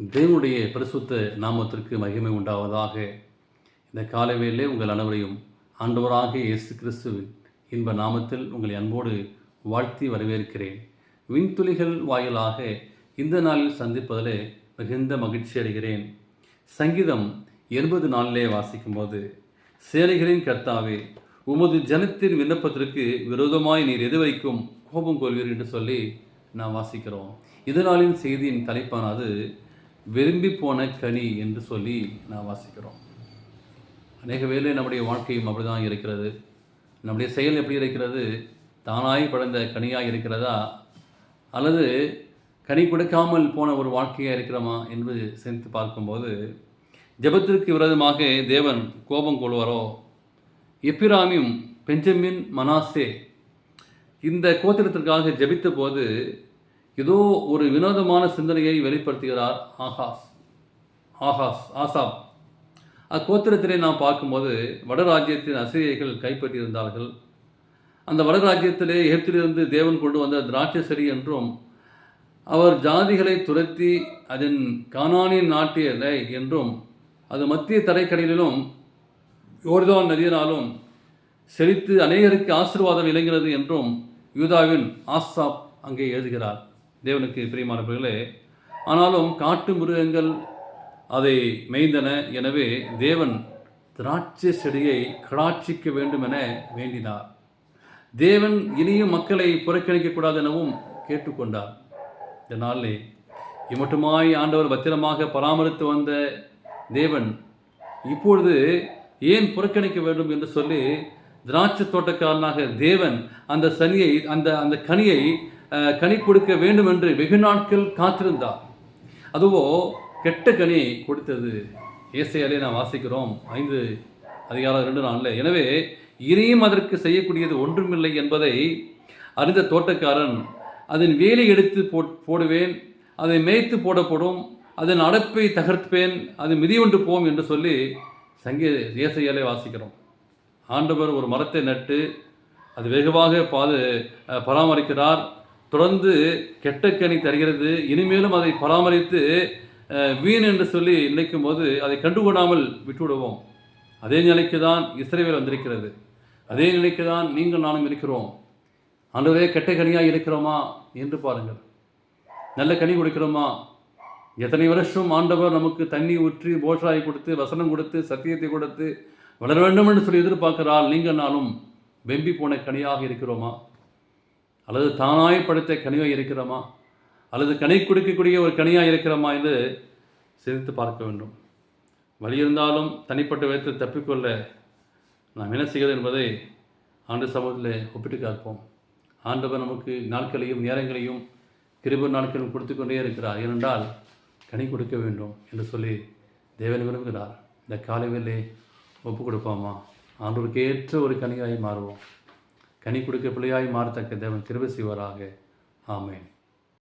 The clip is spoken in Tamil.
தேவனுடைய பரிசுத்த நாமத்திற்கு மகிமை உண்டாவதாக. இந்த காலவேளை உங்கள் அனைவரையும் ஆண்டவராக இயேசு கிறிஸ்துவின் இன்ப நாமத்தில் உங்களை அன்போடு வாழ்த்தி வரவேற்கிறேன். விண்துளிகள் வாயிலாக இந்த நாளில் சந்திப்பதிலே மிகுந்த மகிழ்ச்சி அடைகிறேன். சங்கீதம் எண்பது நாளிலே வாசிக்கும்போது சேனைகளின் கர்த்தாவே உமது ஜனத்தின் விண்ணப்பத்திற்கு விரோதமாய் நீர் எதுவரைக்கும் கோபம் கொள்வீர் என்று சொல்லி நாம் வாசிக்கிறோம். இதனாலின் செய்தியின் தலைப்பானது விரும்பி போன கனி என்று சொல்லி நாம் வாசிக்கிறோம். அநேக வேலை நம்முடைய வாழ்க்கையும் அப்படிதான் இருக்கிறது. நம்முடைய செயல் எப்படி இருக்கிறது? தானாய் பிறந்த கனியாக இருக்கிறதா? அல்லது கனி கொடுக்காமல் போன ஒரு வாழ்க்கையாக இருக்கிறோமா என்று சிந்தித்து பார்க்கும்போது ஜெபத்திற்கு விரோதமாக தேவன் கோபம் கொள்வாரோ? எப்பிராமியும் பெஞ்சமின் மனாசே இந்த கோத்திரத்திற்காக ஜெபித்த போது ஏதோ ஒரு வினோதமான சிந்தனையை வெளிப்படுத்துகிறார் ஆகாஸ் ஆகாஸ் ஆசாப். அக்கோத்திரத்திலே நாம் பார்க்கும்போது வடராஜ்யத்தின் அசிரியைகள் கைப்பற்றியிருந்தார்கள். அந்த வடராஜ்யத்திலே எகிப்திலிருந்து தேவன் கொண்டு வந்த திராட்சசரி என்றும் அவர் ஜாதிகளை துரத்தி அதன் கானானின் நாட்டியலை என்றும் அது மத்திய தரைக்கடலிலும் யோர்தான் நதியினாலும் செழித்து அநேகருக்கு ஆசீர்வாதம் விளங்கிறது என்றும் யூதாவின் ஆசாப் அங்கே எழுதுகிறார். தேவனுக்கு பிரியமானவர்களே ஆனாலும் காட்டு மிருகங்கள் அதை மேய்ந்தன. எனவே தேவன் திராட்சை செடியை கடாட்சிக்க வேண்டும் என வேண்டினார். தேவன் இனியும் மக்களை புறக்கணிக்கக்கூடாது எனவும் கேட்டுக்கொண்டார். இந்த நாளிலே இம்மட்டுமாய் ஆண்டவர் பத்திரமாக பராமரித்து வந்த தேவன் இப்பொழுது ஏன் புறக்கணிக்க வேண்டும் என்று சொல்லி திராட்சை தோட்டக்காரனாக தேவன் அந்த சனியை அந்த அந்த கனியை கனி கொடுக்க வேண்டும் என்று வெகு நாட்கள் காத்திருந்தார். அதுவோ கெட்ட கனி கொடுத்தது. ஏசையாலே நான் வாசிக்கிறோம். ஐந்து அதிகாரம் ரெண்டு நாளில். எனவே இனியும் அதற்கு செய்யக்கூடியது ஒன்றுமில்லை என்பதை அறிந்த தோட்டக்காரன் அதன் வேலி எடுத்து போ போடுவேன் அதை மேய்த்து போடப்படும் அதன் அடைப்பை தகர்ப்பேன் அது மிதியொன்று போம் என்று சொல்லி சங்கீத ஏசையாலே வாசிக்கிறோம். ஆண்டவர் ஒரு மரத்தை நட்டு அது வெகுவாக பாது பராமரிக்கிறார். தொடர்ந்து கெட்ட கனி தருகிறது. இனிமேலும் அதை பராமரித்து வீண் என்று சொல்லி நினைக்கும் போது அதை கண்டுகொள்ளாமல் விட்டுவிடுவோம். அதே நிலைக்கு தான் இஸ்ரேவேல் வந்திருக்கிறது. அதே நிலைக்கு தான் நீங்கள் நானும் இருக்கிறோம். ஆண்டவரே கெட்ட கனியாக இருக்கிறோமா என்று பாருங்கள். நல்ல கனி கொடுக்கிறோமா? எத்தனை வருஷம் ஆண்டவர் நமக்கு தண்ணி ஊற்றி போஷாய் கொடுத்து வசனம் கொடுத்து சத்தியத்தை கொடுத்து வளர வேண்டும் என்று சொல்லி எதிர்பார்க்கிறாள் நீங்கள் நானும் வெம்பி போன கனியாக இருக்கிறோமா? அல்லது தானாய் படைத்த கனியாக இருக்கிறோமா? அல்லது கனி கொடுக்கக்கூடிய ஒரு கனியாக இருக்கிறோமா என்று சிந்தித்து பார்க்க வேண்டும். வழி இருந்தாலும் தனிப்பட்ட விதத்தில் தப்பிக்கொள்ள நாம் என்ன செய்கிறது என்பதை ஆண்டு சமூகத்தில் ஒப்பிட்டு பார்ப்போம் ஆண்டவர் நமக்கு நாட்களையும் நேரங்களையும் கிருப நாட்களும் கொடுத்து கொண்டே இருக்கிறார். ஏனென்றால் கனி கொடுக்க வேண்டும் என்று சொல்லி தேவன் விரும்புகிறார். இந்த காலையிலே ஒப்பு கொடுப்போமா? ஆண்டோருக்கு ஏற்ற ஒரு கனியாகி மாறுவோம். கனி கொடுக்க பிள்ளையாய் மாறத்தக்க தேவன் கிருபை செய்வாராக.